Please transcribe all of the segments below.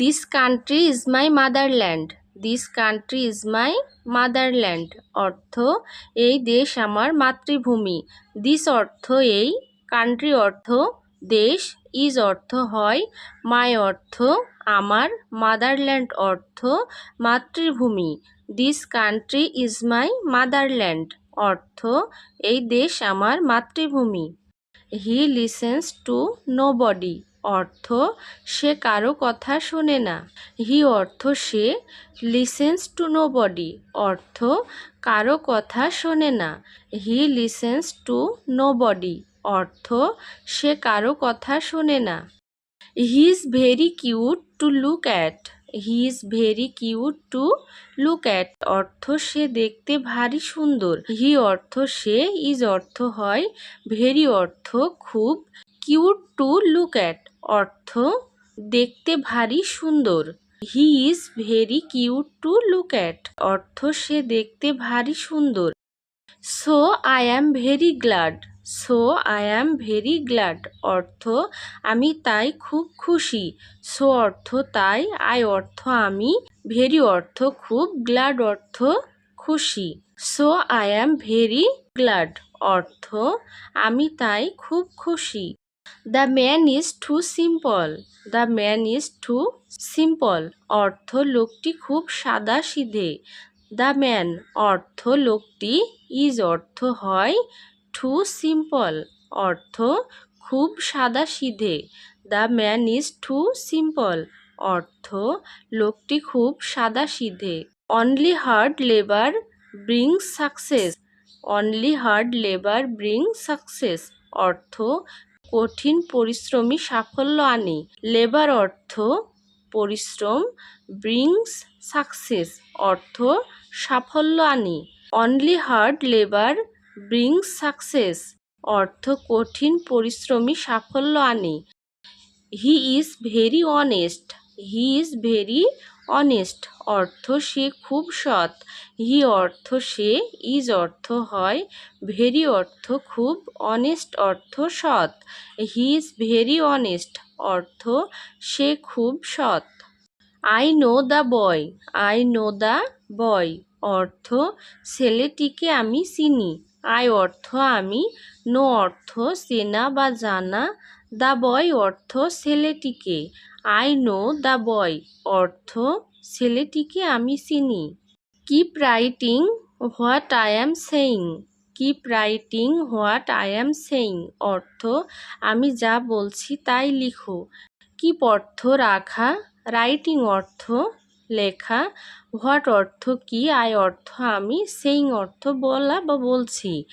This country is my motherland this country is my motherland অর্থ, এই দেশ আমার মাতৃভূমি। দিস অর্থ, এই কান্ট্রি অর্থ, দেশ। ইজ অর্থ হয় মাই অর্থ, আমার মাদারল্যান্ড অর্থ, মাতৃভূমি। This country is my motherland অর্থ, এই দেশ আমার মাতৃভূমি। He listens to nobody অর্থ সে কারও কথা শোনে না। হি অর্থ সে লিসেন্স টু নো বডি অর্থ কারও কথা শোনে না। He listens to nobody অর্থ সে কারও কথা শোনে না। He is very cute to look at. He is very cute to look at. অর্থ সে দেখতে ভারী সুন্দর। হি অর্থ সে ইজ অর্থ হয় ভেরি অর্থ খুব কিউট টু লুক অ্যাট। অর্থ, দেখতে ভারী সুন্দর। He is very cute to look at অর্থ, সে দেখতে ভারী সুন্দর। So I am very glad so I am very glad অর্থ, আমি তাই খুব খুশি। সো অর্থ, তাই আই অর্থ, আমি ভেরি অর্থ, খুব গ্ল্যাড অর্থ, খুশি। So I am very glad অর্থ, আমি তাই খুব খুশি। The man is too simple the man is too simple অর্থ লোকটি খুব সাদা সিধে দ্য ম্যান অর্থ লোকটি ইজ অর্থ হয় টু সিম্পল অর্থ খুব সাদা সিধে the man is too simple অর্থ লোকটি খুব সাদা সিধে only hard labour brings success only hard labour bring success অর্থ কঠিন পরিশ্রমী সাফল্য আনে। লেবার অর্থ পরিশ্রম, ব্রিংস সাকসেস অর্থ সাফল্য আনে। Only hard labour brings success অর্থ কঠিন পরিশ্রমী সাফল্য আনে। He is very honest. He is very honest. অর্থ সে খুব সৎ। হি অর্থ সে, ইজ অর্থ হয়। ভেরি অর্থ খুব। অনেস্ট অর্থ সৎ। He is very honest. অর্থ সে খুব সৎ। I know the boy. I know the boy. অর্থ ছেলেটিকে আমি চিনি। আই অর্থ আমি। নো অর্থ চেনা বা জানা। দ্য বয় অর্থ ছেলেটিকে। I know the boy. অর্থ, ছেলেটিকে আমি চিনি। Keep writing what I am saying. Keep writing what I am saying. অর্থ, আমি যা বলছি তাই লিখো। কিপ অর্থ রাখা, রাইটিং অর্থ লেখা। হোয়াট অর্থ কি, আই অর্থ আমি সেইং অর্থ বলা বা বলছি।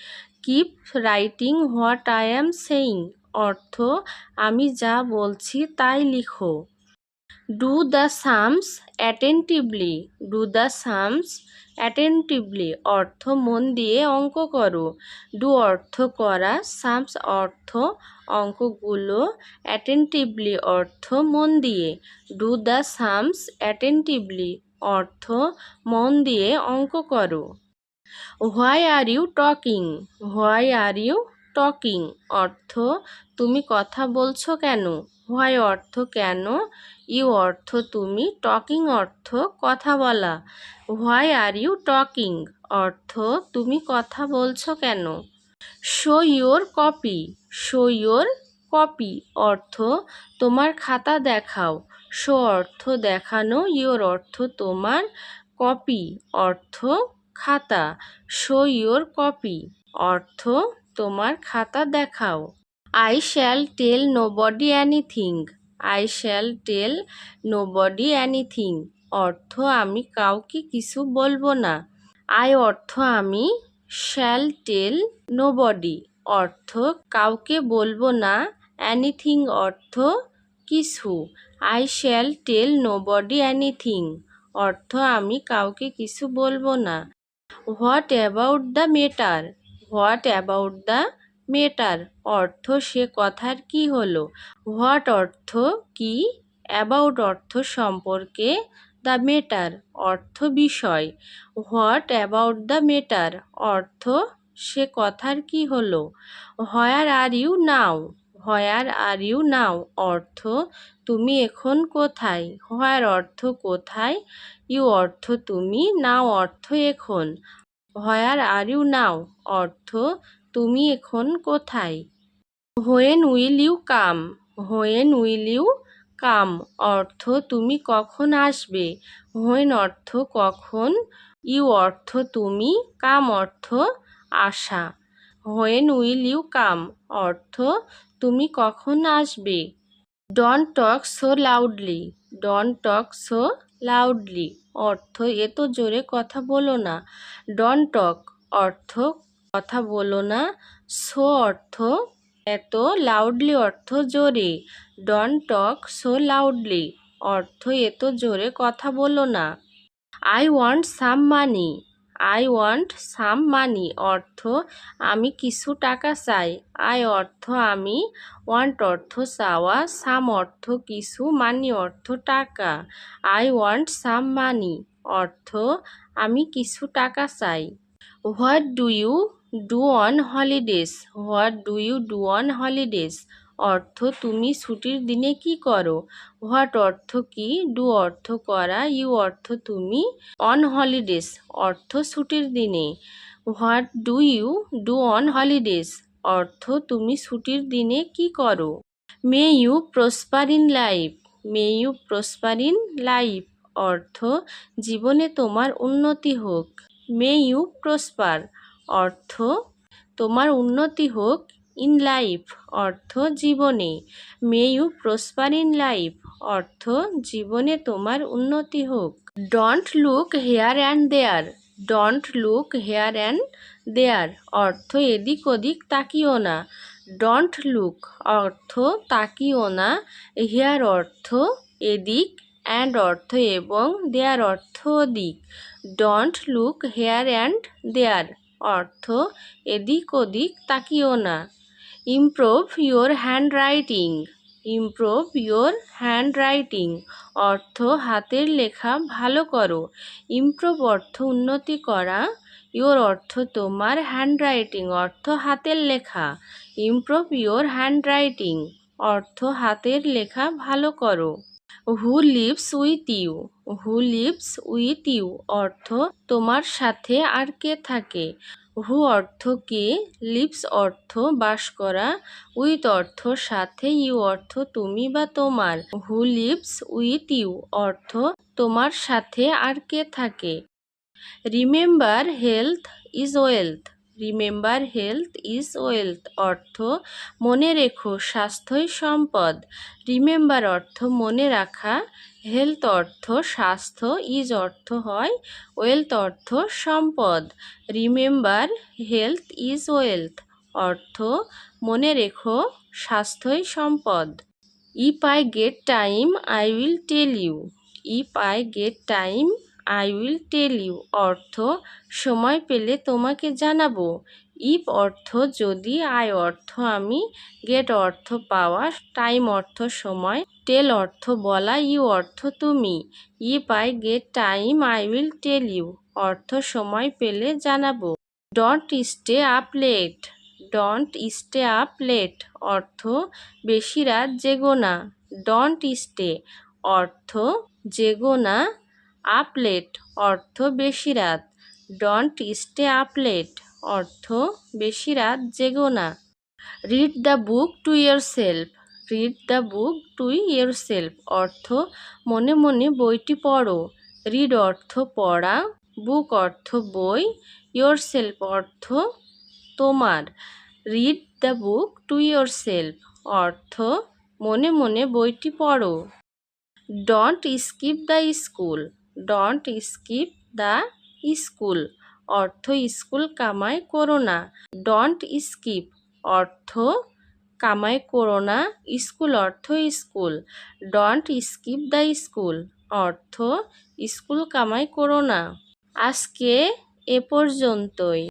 Keep writing what I am saying. অর্থ, আমি যা বলছি তাই লিখো। Do the sums attentively do the sums attentively অর্থ, মন দিয়ে অঙ্ক করো। ডু অর্থ, করা। সামস অর্থ, অঙ্কগুলো অ্যাটেন্টিভলি অর্থ, মন দিয়ে। ডু দ্য সামস অ্যাটেন্টিভলি অর্থ, মন দিয়ে অঙ্ক করো। Why are you talking why are you talking অর্থ, তুমি কথা বলছো কেন? হোয়াই অর্থ কেন? ইউ অর্থ তুমি, টকিং অর্থ কথা বলা। হোয়াই আর ইউ টকিং অর্থ, তুমি কথা বলছো কেন? Show your copy, show your copy অর্থ, তোমার খাতা দেখাও। শো অর্থ দেখানো ইয়োর অর্থ তোমার কপি অর্থ খাতা। শো ইয়োর কপি অর্থ তোমার খাতা দেখাও। I shall tell nobody anything I shall tell nobody anything অর্থ আমি কাউকে কিছু বলব না। আই অর্থ আমি শ্যাল টেল নো বডি অর্থ কাউকে বলব না। অ্যানিথিং অর্থ কিছু। I shall tell nobody anything অর্থ আমি কাউকে কিছু বলব না। What about the matter what about the matter? অর্থ সে কথার কি হলো? হোয়াট অর্থ কি? অ্যাবাউট অর্থ সম্পর্কে দ্য মেটার, অর্থ বিষয়। হোয়াট অ্যাবাউট দ্য মেটার, অর্থ সে কথার কি হলো? Where are you now? Where are you now? অর্থ তুমি এখন কোথায়? হোয়ার অর্থ কোথায়? ইউ অর্থ তুমি, নাও অর্থ এখন। হোয়ার আর ইউ নাও, অর্থ তুমি এখন কোথায়? When will you come, when will you come, অর্থ তুমি কখন আসবে? হোয়েন অর্থ কখন, ইউ অর্থ তুমি, কাম অর্থ আসা হোয়েন উইল ইউ কাম, অর্থ তুমি কখন আসবে? Don't talk so loudly don't talk so loudly. অর্থ এত জোরে কথা বলো না। ডন টক, অর্থ কথা বলো না। সো অর্থ এত লাউডলি, অর্থ জোরে। ডন টক, সো লাউডলি, অর্থ এত জোরে কথা বলো না। I want some money. I want some money অর্থ আমি কিছু টাকা চাই। আই অর্থ আমি ওয়ান্ট অর্থ চাওয়া সাম অর্থ কিছু মানি অর্থ টাকা। আই ওয়ান্ট সাম মানি অর্থ আমি কিছু টাকা চাই। What do you do on holidays what do you do on holidays অর্থ তুমি ছুটির দিনে কি করো? হোয়াট অর্থ কি? ডু অর্থ করা? ইউ অর্থ তুমি? অন হলিডেস, অর্থ ছুটির দিনে। What do you do on holidays? অর্থ তুমি ছুটির দিনে কি করো? May you prosper in life. May you prosper in life. অর্থ জীবনে তোমার উন্নতি হোক। May you prosper. অর্থ তোমার উন্নতি হোক। ইন লাইফ অর্থ জীবনে। May you prosper in life অর্থ জীবনে তোমার উন্নতি হোক। Don't look here and there don't look here and there অর্থ এদিক ওদিক তাকিও না। ডন্ট লুক অর্থ তাকিও না। হেয়ার অর্থ এদিক অ্যান্ড অর্থ এবং দেয়ার অর্থ ওদিক। Don't look here and there অর্থ এদিক ওদিক তাকিও না। Improve your handwriting improve your handwriting অর্থ হাতের লেখা ভালো করো। ইমপ্রুভ অর্থ উন্নতি করা। ইয়োর অর্থ তোমার হ্যান্ড রাইটিং অর্থ হাতের লেখা। ইমপ্রুভ ইয়োর হ্যান্ড রাইটিং অর্থ হাতের লেখা ভালো করো। Who lives with you who lives with you অর্থ তোমার সাথে আর কে থাকে? হু অর্থ কে? লিপস অর্থ বাস করা। উইথ অর্থ সাথে ইউ অর্থ তুমি বা তোমার। হু লিপস উইথ ইউ অর্থ তোমার সাথে আর কে থাকে। Remember health is wealth. Remember health is wealth অর্থ মনে রেখো, স্বাস্থ্যই সম্পদ। রিমেম্বার অর্থ মনে রাখা হেলথ অর্থ স্বাস্থ্য ইজ অর্থ হয় ওয়েলথ অর্থ সম্পদ। রিমেম্বার হেলথ ইজ ওয়েলথ অর্থ মনে রেখো, স্বাস্থ্যই সম্পদ। If I get time I will tell you if I get time I will tell you অর্থ, সময় পেলে তোমাকে জানাব। ইফ অর্থ, যদি আই অর্থ, আমি গেট অর্থ পাওয়া টাইম অর্থ, সময় টেল অর্থ বলা ইউ অর্থ, তুমি। If I get time I will tell you অর্থ, সময় পেলে জানাব। Don't stay up late don't stay up late অর্থ, বেশি রাত জেগো না। ডন্ট স্টে অর্থ, জেগো না। আপ লেট অর্থ বেশি রাত। ডন্ট স্টে আপ লেট অর্থ বেশি রাত জেগো না। Read the book to yourself read the book to yourself অর্থ মনে মনে বইটি পড়ো। রিড অর্থ পড়া, বুক অর্থ বই ইয়োর সেলফ অর্থ তোমার। Read the book to yourself অর্থ মনে মনে বইটি পড়ো। Don't skip the school. Don't skip the school অর্থ স্কুল কামাই করো না। ডন্ট স্কিপ অর্থ কামাই করোনা স্কুল অর্থ school don't skip the school অর্থ স্কুল কামাই করোনা আজকে এ পর্যন্তই।